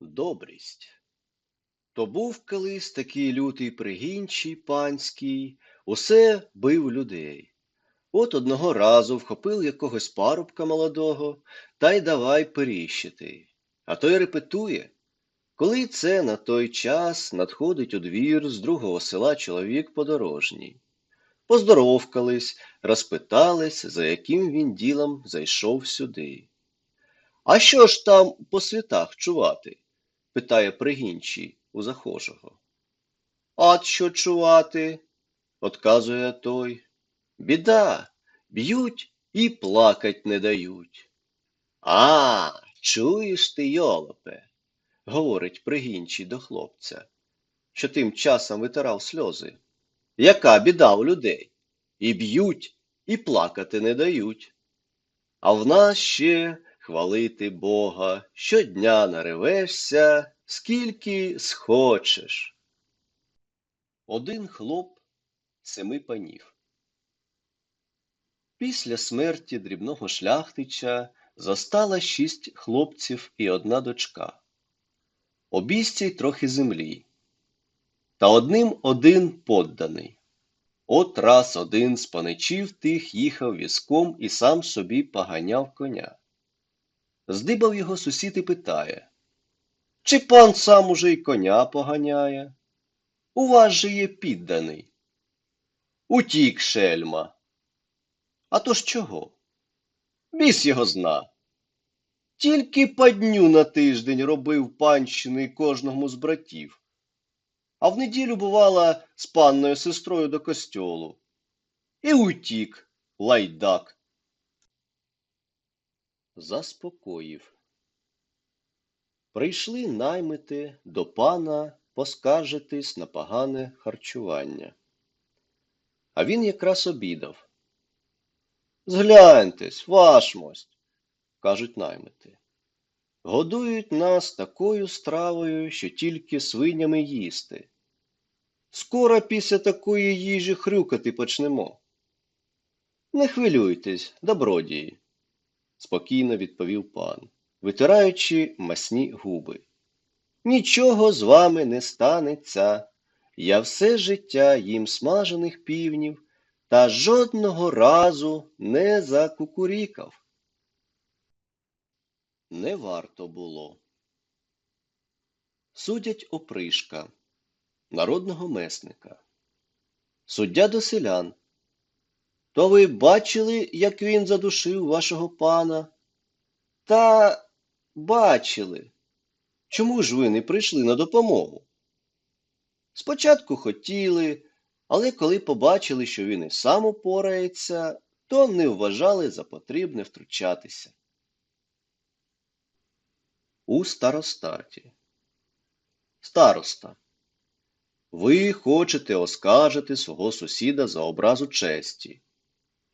Добрість. То був колись такий лютий пригінчий панський, усе бив людей. От одного разу вхопив якогось парубка молодого та й давай періщити. А той репетує. Коли це на той час надходить у двір з другого села чоловік подорожній. Поздоровкались, розпитались, за яким він ділом зайшов сюди. А що ж там по світах чувати? Питає пригінчий у захожого. От що чувати, отказує той. Біда, б'ють і плакать не дають. А, чуєш ти, йолопе, говорить пригінчий до хлопця, що тим часом витирав сльози. Яка біда у людей? І б'ють, і плакати не дають. А в нас ще хвалити Бога, щодня наревешся, скільки схочеш. Один хлоп семи панів. Після смерті дрібного шляхтича зостала шість хлопців і одна дочка. Обістій трохи землі. Та одним один подданий. От раз один з паничів тих їхав візком і сам собі поганяв коня. Здибав його сусід і питає, чи пан сам уже й коня поганяє? У вас же є підданий. Утік шельма. А то ж чого? Біс його зна. Тільки по дню на тиждень робив панщини кожному з братів, а в неділю бувала з панною сестрою до костьолу. І утік, лайдак. Заспокоїв. Прийшли наймити до пана поскаржитись на погане харчування. А він якраз обідав. Згляньтесь, вашмость, кажуть наймити. Годують нас такою стравою, що тільки свинями їсти. Скоро після такої їжі хрюкати почнемо. Не хвилюйтесь, добродії, спокійно відповів пан, витираючи масні губи. Нічого з вами не станеться. Я все життя їм смажених півнів та жодного разу не закукурікав. Не варто було. Судять опришка, народного месника. Суддя до селян. То ви бачили, як він задушив вашого пана? Та бачили. Чому ж ви не прийшли на допомогу? Спочатку хотіли, але коли побачили, що він і сам упорається, то не вважали за потрібне втручатися. У старостаті. Староста. Ви хочете оскаржити свого сусіда за образу честі.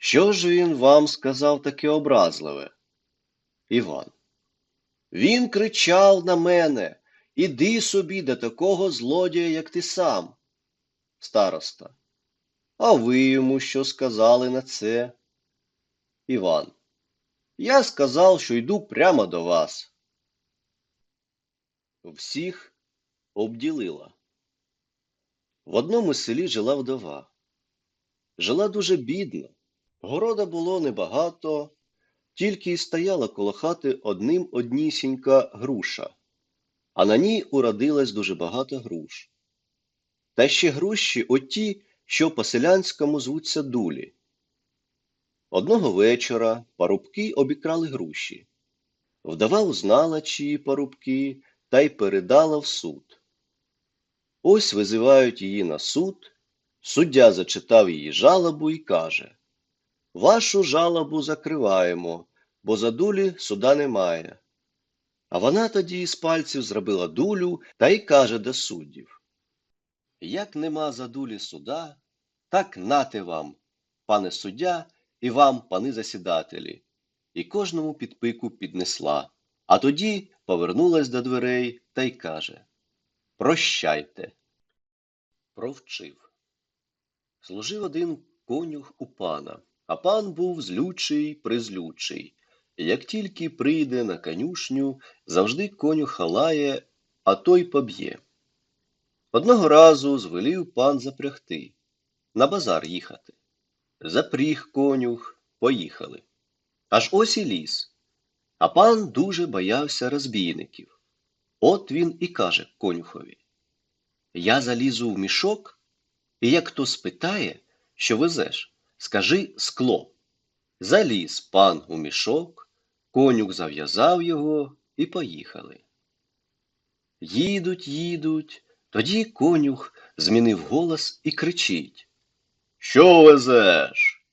Що ж він вам сказав таке образливе? Іван. Він кричав на мене Іди собі до такого злодія, як ти сам. Староста. А ви йому що сказали на це? Іван. Я сказав, що йду прямо до вас. Всіх обділила. В одному селі жила вдова. Жила дуже бідно. Города було небагато, тільки й стояла коло хати одним однісінька груша, а на ній уродилось дуже багато груш. Та ще груші оті, що по-селянському звуться дулі. Одного вечора парубки обікрали груші. Вдова узнала, чиї парубки, та й передала в суд. Ось визивають її на суд. Суддя зачитав її жалобу і каже Вашу жалобу закриваємо, бо за дулі суда немає. А вона тоді із пальців зробила дулю та й каже до суддів Як нема за дулі суда, так нате вам, пане суддя, і вам, пани засідателі. І кожному підпику піднесла, а тоді повернулась до дверей та й каже Прощайте. Провчив. Служив один конюх у пана, а пан був злючий призлючий. Як тільки прийде на конюшню, завжди конюх халає а той поб'є. Одного разу звелів пан запрягти, на базар їхати. Запріг конюх, поїхали. Аж ось і ліс. А пан дуже боявся розбійників. От він і каже конюхові. Я залізу в мішок, і як хто спитає, що везеш, скажи скло. Заліз пан у мішок, конюх зав'язав його і поїхали. Їдуть, їдуть, тоді конюх змінив голос і кричить. Що везеш?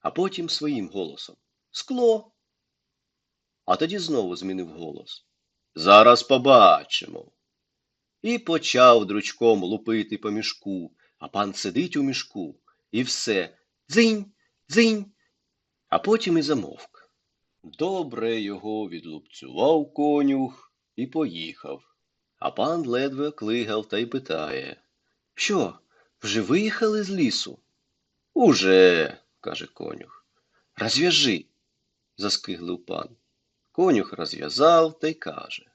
А потім своїм голосом Скло. А тоді знову змінив голос. Зараз побачимо. І почав дручком лупити по мішку, а пан сидить у мішку, і все дзинь, дзинь, а потім і замовк. Добре його відлупцював конюх і поїхав. А пан ледве клигав та й питає Що, вже виїхали з лісу? Уже, каже конюх. Розв'яжи, заскиглив пан. Конюх розв'язав та й каже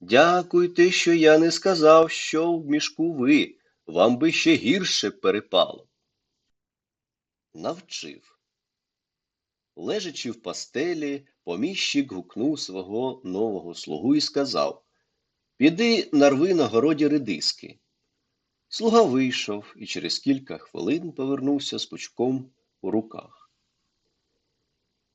Дякуйте, що я не сказав, що в мішку ви, вам би ще гірше перепало. Навчив. Лежачи в постелі, поміщик гукнув свого нового слугу і сказав Піди нарви на городі редиски. Слуга вийшов і через кілька хвилин повернувся з пучком у руках.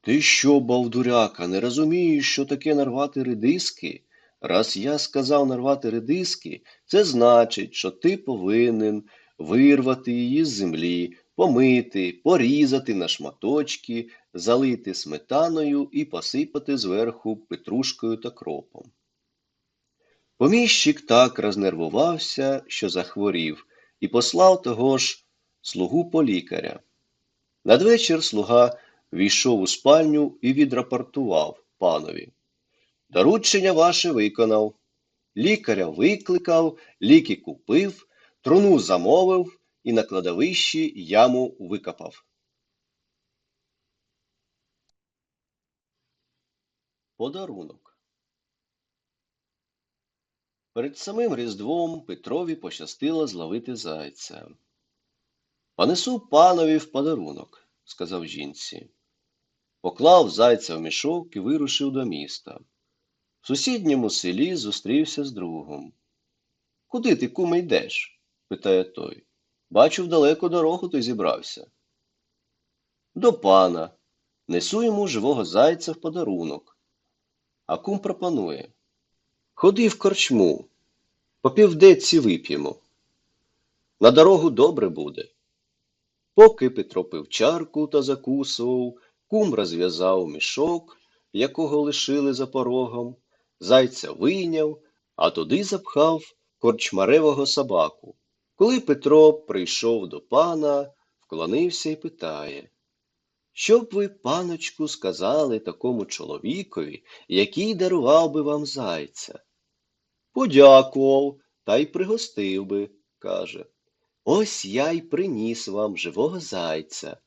Ти що, балдуряка, не розумієш, що таке нарвати редиски? Раз я сказав нарвати редиски, це значить, що ти повинен вирвати її з землі, помити, порізати на шматочки, залити сметаною і посипати зверху петрушкою та кропом. Поміщик так рознервувався, що захворів, і послав того ж слугу по лікаря. Надвечір слуга війшов у спальню і відрапортував панові. Доручення ваше виконав. Лікаря викликав, ліки купив, труну замовив і на кладовищі яму викопав. Подарунок Перед самим Різдвом Петрові пощастило зловити зайця. Понесу панові в подарунок, сказав жінці. Поклав зайця в мішок і вирушив до міста. В сусідньому селі зустрівся з другом. Куди ти, куме, йдеш? питає той. Бачу, в далеку дорогу ти зібрався. До пана. Несу йому живого зайця в подарунок. А кум пропонує. Ходи в корчму, по півдеці вип'ємо. На дорогу добре буде. Поки Петро пив чарку та закусував, кум розв'язав мішок, якого лишили за порогом, зайця вийняв, а туди запхав корчмаревого собаку. Коли Петро прийшов до пана, вклонився і питає Що б ви, паночку, сказали такому чоловікові, який дарував би вам зайця? Подякував та й пригостив би, каже. Ось я й приніс вам живого зайця.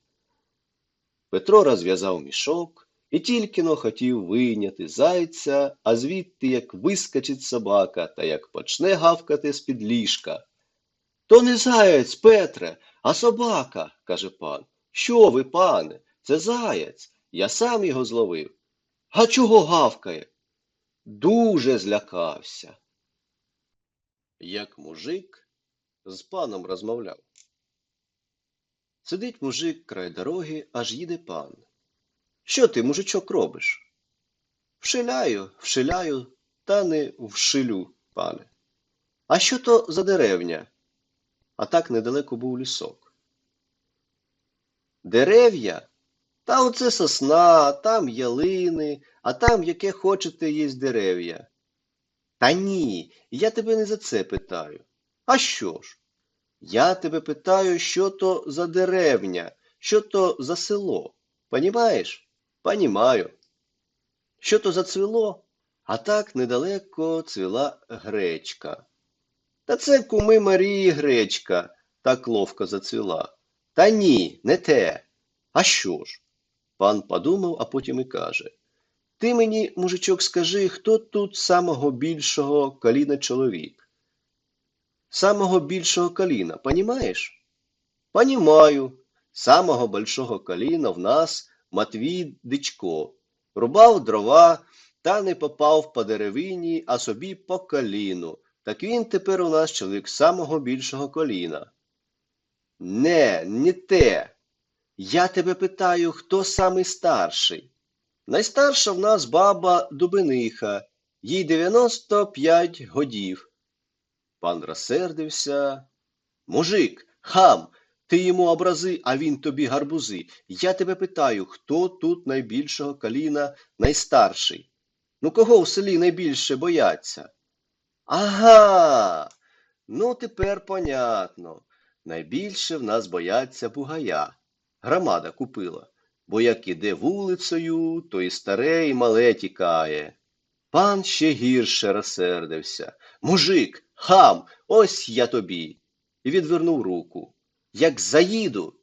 Петро розв'язав мішок і тільки но хотів вийняти зайця, а звідти як вискочить собака та як почне гавкати з-під ліжка. То не заяць, Петре, а собака, каже пан. Що ви, пане? Це заяць. Я сам його зловив. А чого гавкає? Дуже злякався. Як мужик з паном розмовляв. Сидить мужик край дороги, аж їде пан. Що ти, мужичок, робиш? Вшиляю, вшиляю, та не вшилю, пане. А що то за деревня? А так недалеко був лісок. Дерев'я? Та оце сосна, а там ялини, а там яке хочете єсть дерев'я. Та ні, я тебе не за це питаю. А що ж? Я тебе питаю, що то за деревня, що то за село. Понімаєш? Понімаю. Що то зацвіло? А так недалеко цвіла гречка. Та це куми Марії гречка так ловко зацвіла. Та ні, не те. А що ж? Пан подумав, а потім і каже. Ти мені, мужичок, скажи, хто тут самого більшого коліна чоловік? Самого більшого коліна, понімаєш? Понімаю. Самого большого коліна в нас Матвій Дичко. Рубав дрова та не попав по деревині, а собі по коліну. Так він тепер у нас чоловік самого більшого коліна. Не, не те. Я тебе питаю, хто самий старший? Найстарша в нас баба Дубиниха, їй 95 годів. Пан розсердився. Мужик, хам, ти йому образи, а він тобі гарбузи. Я тебе питаю, хто тут найбільшого коліна найстарший? Ну кого в селі найбільше бояться? Ага. Ну тепер понятно. Найбільше в нас бояться бугая. Громада купила, бо як іде вулицею, то і старе, і мале тікає. Пан ще гірше розсердився. Мужик, хам, ось я тобі. І відвернув руку. Як заїду.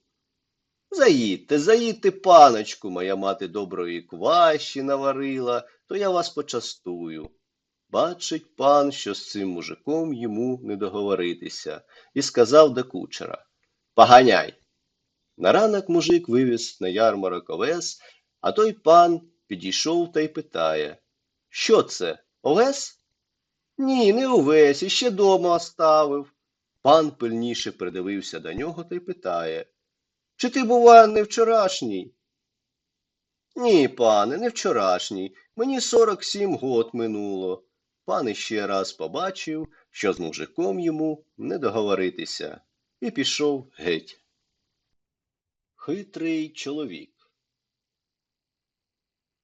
Заїдьте, заїдьте, паночку, моя мати доброї кващі наварила, то я вас почастую. Бачить пан, що з цим мужиком йому не договоритися, і сказав до кучера Поганяй. На ранок мужик вивіз на ярмарок овес, а той пан підійшов та й питає Що це, овес? Ні, не овес, іще дома оставив. Пан пильніше придивився до нього та й питає Чи ти, бува, не вчорашній? Ні, пане, не вчорашній. Мені сорок сім год минуло. Пан іще раз побачив, що з мужиком йому не договоритися, і пішов геть. Хитрий чоловік.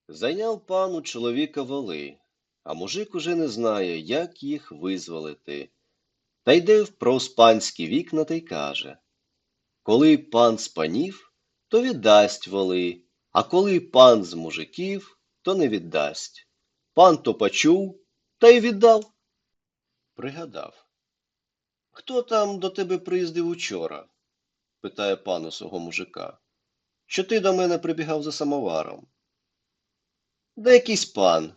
Зайняв пан у чоловіка воли, а мужик уже не знає, як їх визволити. Та йде в проспанські вікна та й каже Коли пан з панів, то віддасть воли, а коли пан з мужиків, то не віддасть. Пан то почув, та й віддав. Пригадав. Хто там до тебе приїздив учора? питає пан свого мужика. Що ти до мене прибігав за самоваром? Да якийсь пан.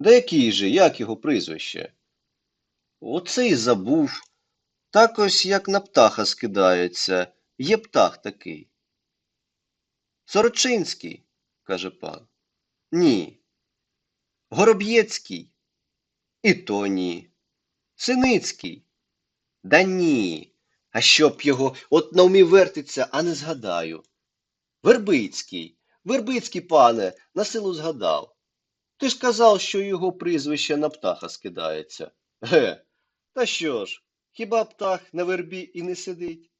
Да який же, як його прізвище? Оце й забув. Так ось як на птаха скидається. Є птах такий. Сорочинський, каже пан. Ні. Гороб'єцький. І то ні. Синицький. Да ні. А щоб його от на умі вертиться, а не згадаю. Вербицький. Вербицький, пане, на силу згадав. Ти ж казав, що його прізвище на птаха скидається. Ге, та що ж, хіба птах на вербі і не сидить?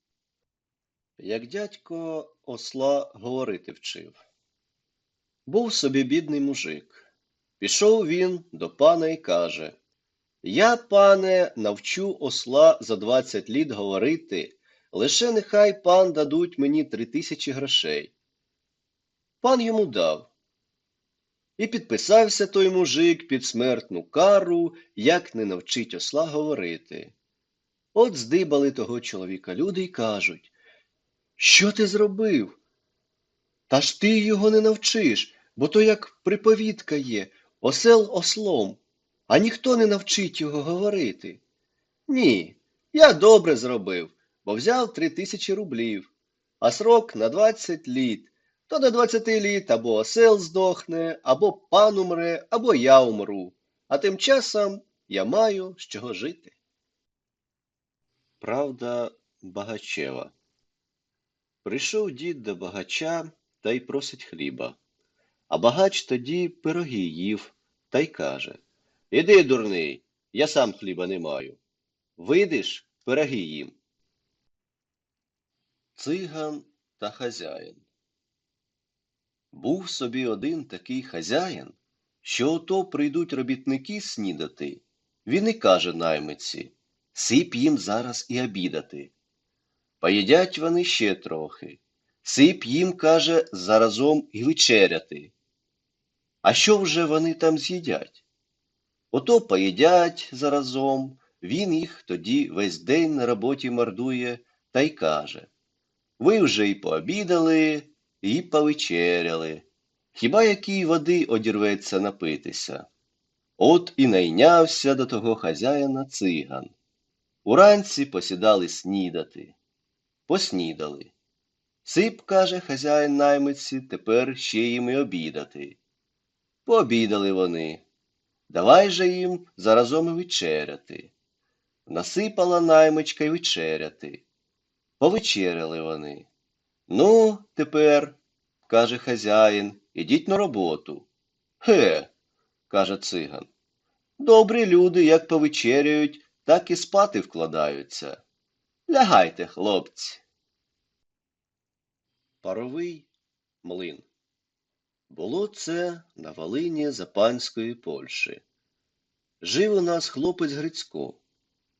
Як дядько осла говорити вчив. Був собі бідний мужик. Пішов він до пана і каже Я, пане, навчу осла за двадцять літ говорити, лише нехай пан дадуть мені три тисячі грошей. Пан йому дав. І підписався той мужик під смертну кару, як не навчить осла говорити. От здибали того чоловіка люди й кажуть Що ти зробив? Та ж ти його не навчиш, бо то як приповідка є осел ослом, а ніхто не навчить його говорити. Ні, я добре зробив, бо взяв три тисячі рублів, а срок на двадцять літ. То до двадцяти літ або осел здохне, або пан умре, або я умру, а тим часом я маю з чого жити. Правда Багачева Прийшов дід до багача та й просить хліба. А багач тоді пироги їв та й каже Іди, дурний, я сам хліба не маю. Вийдеш, пироги їм. Циган та хазяїн Був собі один такий хазяїн, що ото прийдуть робітники снідати. Він і каже наймиці Сип їм зараз і обідати. Поїдять вони ще трохи. Сип їм, каже, заразом і вечеряти. А що вже вони там з'їдять? Ото поїдять заразом, він їх тоді весь день на роботі мордує та й каже Ви вже й пообідали, і повечеряли. Хіба якій води одірветься напитися? От і найнявся до того хазяїна циган. Уранці посідали снідати. Поснідали. Сип, каже хазяїн наймиці, тепер ще їм і обідати. Пообідали вони. Давай же їм заразом і вечеряти. Насипала наймичка й вечеряти. Повечеряли вони. Ну, тепер, каже хазяїн, ідіть на роботу. Ге, каже циган. Добрі люди, як повечеряють, так і спати вкладаються. Лягайте, хлопці. Паровий млин. Було це на Волині Запанської Польщі. Жив у нас хлопець Грицько.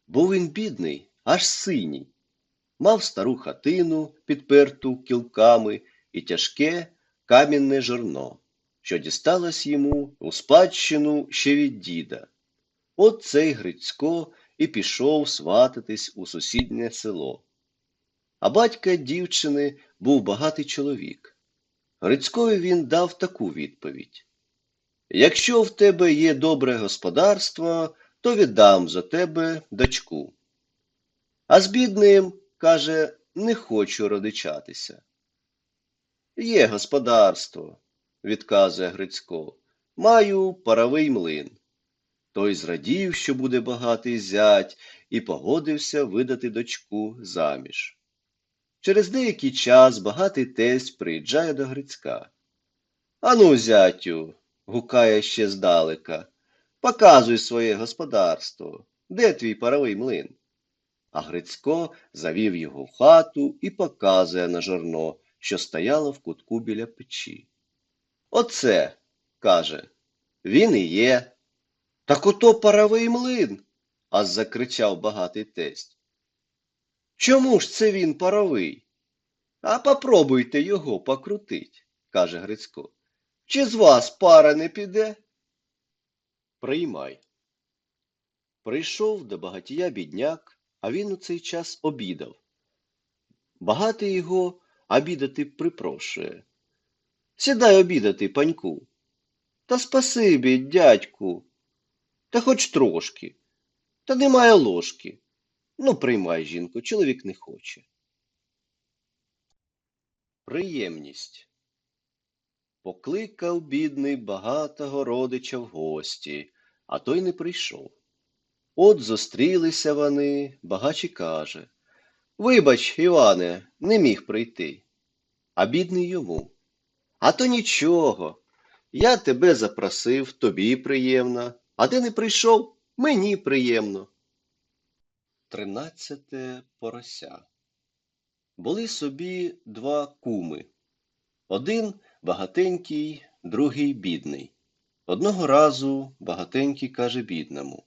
Був він бідний, аж синій. Мав стару хатину, підперту кілками, і тяжке камінне жорно, що дісталось йому у спадщину ще від діда. От цей Грицько і пішов свататись у сусіднє село. А батька дівчини був багатий чоловік. Грицькові він дав таку відповідь. Якщо в тебе є добре господарство, то віддам за тебе дочку. А з бідним, каже, не хочу родичатися. Є господарство, відказує Грицько, маю паровий млин. Той зрадів, що буде багатий зять, і погодився видати дочку заміж. Через деякий час багатий тесть приїжджає до Грицька. Ану, зятю, гукає ще здалека, показуй своє господарство. Де твій паровий млин? А Грицько завів його в хату і показує на жорно, що стояло в кутку біля печі. Оце, каже, він і є. Так ото паровий млин, аж закричав багатий тесть. Чому ж це він паровий? А попробуйте його покрутить, каже Грицько. Чи з вас пара не піде? Приймай. Прийшов до багатія бідняк, а він у цей час обідав. Багатий його обідати припрошує. Сідай обідати, паньку. Та спасибі, дядьку. Та хоч трошки. Та немає ложки. Ну, приймай, жінку, чоловік не хоче. Приємність. Покликав бідний багатого родича в гості, а той не прийшов. От зустрілися вони, багач і каже Вибач, Іване, не міг прийти. А бідний йому. А то нічого. Я тебе запросив, тобі приємно, а ти не прийшов, мені приємно. Тринадцяте порося. Були собі два куми. Один багатенький, другий бідний. Одного разу багатенький каже бідному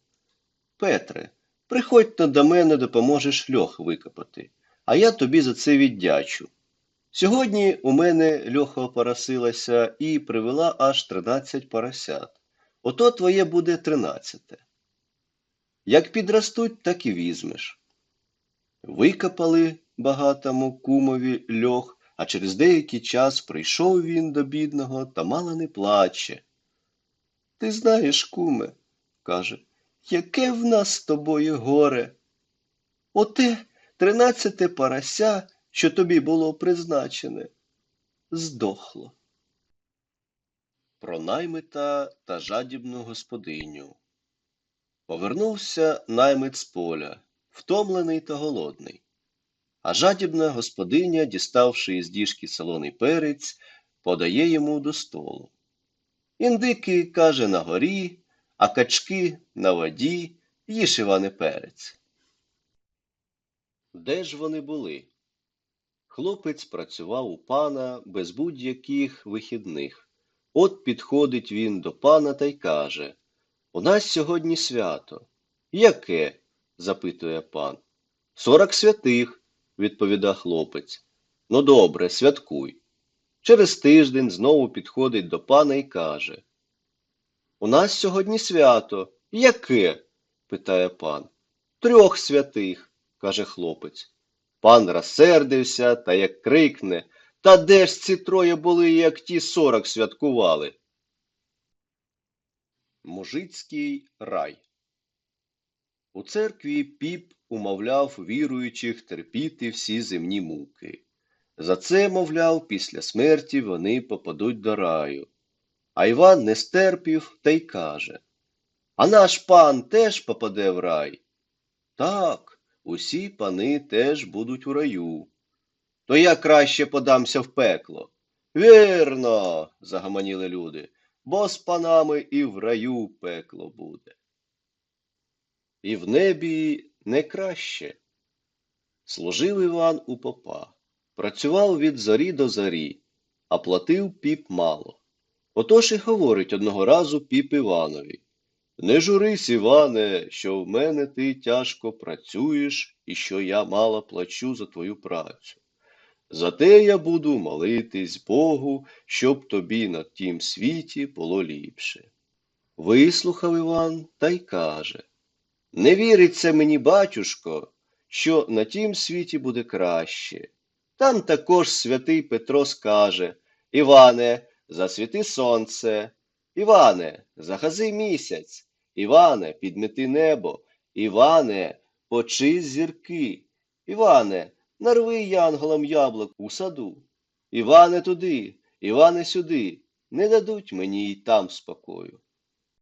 Петре, приходь но до мене, допоможеш льох викопати, а я тобі за це віддячу. Сьогодні у мене льоха опоросилася і привела аж тринадцять поросят. Ото твоє буде тринадцяте. Як підростуть, так і візьмеш. Викопали багатому кумові льох, а через деякий час прийшов він до бідного та мало не плаче. Ти знаєш, куме, каже, яке в нас з тобою горе. Оте тринадцяте порося, що тобі було призначене, здохло. Про наймита та жадібну господиню. Повернувся наймит з поля, втомлений та голодний. А жадібна господиня, діставши із діжки солоний перець, подає йому до столу. Індики, каже, на горі, а качки на воді, їж Іване перець. Де ж вони були? Хлопець працював у пана без будь-яких вихідних. От підходить він до пана та й каже У нас сьогодні свято. Яке? запитує пан. Сорок святих, відповідає хлопець. Ну добре, святкуй. Через тиждень знову підходить до пана і каже У нас сьогодні свято. Яке? питає пан. Трьох святих, каже хлопець. Пан розсердився та як крикне Та де ж ці троє були, як ті сорок святкували? Мужицький рай У церкві піп умовляв віруючих терпіти всі земні муки. За це, мовляв, після смерті вони попадуть до раю. А Іван не стерпів та й каже А наш пан теж попаде в рай. Так, усі пани теж будуть у раю. То я краще подамся в пекло. Вірно, загомоніли люди, бо з панами і в раю пекло буде. І в небі не краще. Служив Іван у попа, працював від зорі до зорі, а платив піп мало. Отож і говорить одного разу піп Іванові. Не журись, Іване, що в мене ти тяжко працюєш і що я мало плачу за твою працю. Зате я буду молитись Богу, щоб тобі на тім світі було ліпше. Вислухав Іван та й каже Не віриться мені, батюшко, що на тім світі буде краще. Там також святий Петро скаже Іване, засвіти сонце, Іване, загази місяць, Іване, підмети небо, Іване, почись зірки, Іване, нарви янголам яблук у саду. Іване туди, Іване сюди, не дадуть мені й там спокою.